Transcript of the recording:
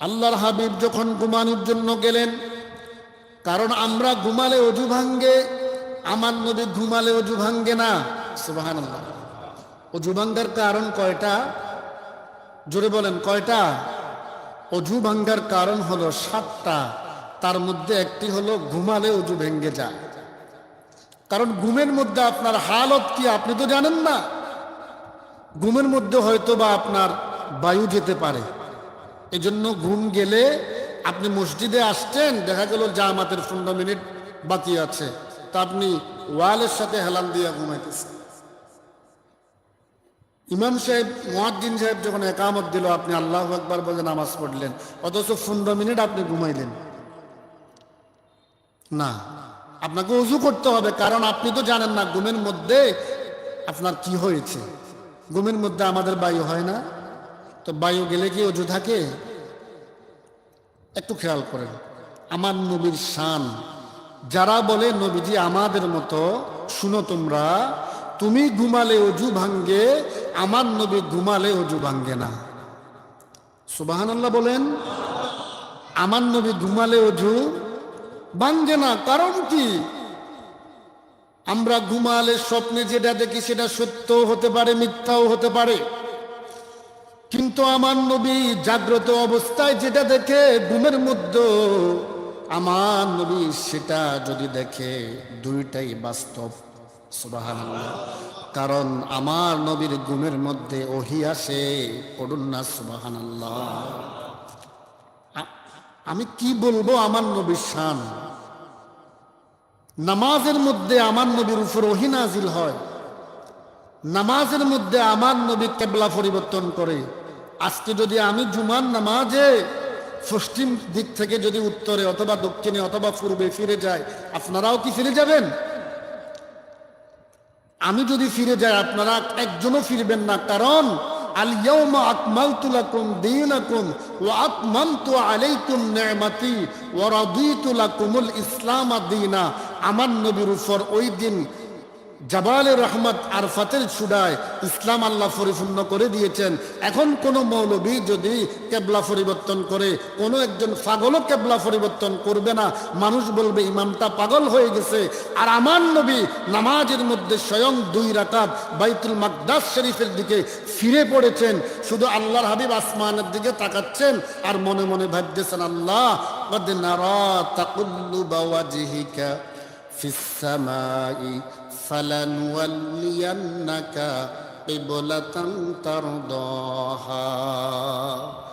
আল্লাহর হাবিব যখন ঘুমানোর জন্য গেলেন, কারণ আমরা ঘুমালে অজু ভাঙ্গে আমার নবী ঘুমালে অজু ভাঙ্গে না। সুবাহান অজু ভাঙ্গার কারণ কয়টা? জোরে বলেন, কয়টা? অজু ভাঙ্গার কারণ হলো সাতটা। তার মধ্যে একটি হলো ঘুমালে অজু ভেঙ্গে যায়। কারণ ঘুমের মধ্যে আপনার হালত কি, আপনি তো জানেন না। ঘুমের মধ্যে হয়তো বা আপনার বায়ু যেতে পারে। এই জন্য ঘুম গেলে আপনি মসজিদে আসছেন, দেখা গেল জামাতের পনেরো মিনিট বাকি আছে। তা আপনি ওয়ালের সাথে হেলান দিয়ে ঘুমাইতেছেন। ইমাম সাহেব মহাদ্দিন সাহেব যখন একামত দিল, আপনি আল্লাহ একবার বলে নামাজ পড়লেন, অথচ পনেরো মিনিট আপনি ঘুমাইলেন। না, আপনাকে উজু করতে হবে, কারণ আপনি তো জানেন না, ঘুমের মধ্যে আপনার কি হয়েছে। ঘুমের মধ্যে আমাদের বায়ু হয় না। তো বায়ু গেলে কি অজু থাকে? একটু খেয়াল করেন। আমার নবীর শান। যারা বলে, নবীজি আমাদের মতো, শুনো তোমরা, তুমি ঘুমালে অজু ভাঙ্গে, আমার নবী ঘুমালে অজু ভাঙ্গে না। সুবাহান্লাহ বলেন, আমার নবী ঘুমালে অজু ভাঙ্গে না। কারণ কি? আমরা ঘুমালে স্বপ্নে যেটা দেখি, সেটা সত্যও হতে পারে, মিথ্যাও হতে পারে। কিন্তু আমার নবী জাগ্রত অবস্থায় যেটা দেখে ঘুমের মধ্যে, আমার নবী সেটা যদি দেখে দুইটাই বাস্তব সুবাহান্লাহ কারণ আমার নবীর ঘুমের মধ্যে ওহি আসে, পড়ুন না সুবাহান্লাহ আমি কি বলব আমার নবীর শান? নামাজের মধ্যে আমার নবীর উপর ওহি নাজিল হয়। নামাজের মধ্যে আমার নবী কেবলা পরিবর্তন করে। আজকে যদি আমি জুমার নামাজে পশ্চিম দিক থেকে যদি উত্তরে অথবা দক্ষিণে অথবা পূর্বে ফিরে যায় আপনারাও কি ফিরে যাবেন? আমি যদি ফিরে যাই, আপনারা একজনও ফিরবেন না, কারণ আমার নবীর উপর ওই দিন জাবালে রহমত আরফাতের চূড়ায় ইসলাম আল্লাহ পরিপূর্ণ করে দিয়েছেন এখন কোন মৌলবী যদি কেবলা পরিবর্তন করে কোনো একজন পাগলও কেবলা পরিবর্তন করবে না মানুষ বলবে ইমামটা পাগল হয়ে গেছে আর আমার নবী নামাজের মধ্যে স্বয়ং দুই রাকাত বাইতুল মাকদাস শরীফের দিকে ফিরে পড়েছেন শুধু আল্লাহর হাবিব আসমানের দিকে তাকাচ্ছেন আর মনে মনে ভাবতেছেন আল্লাহ قد نرى تقلب وجهك في السماء فلنولينك قبلة ترضاها.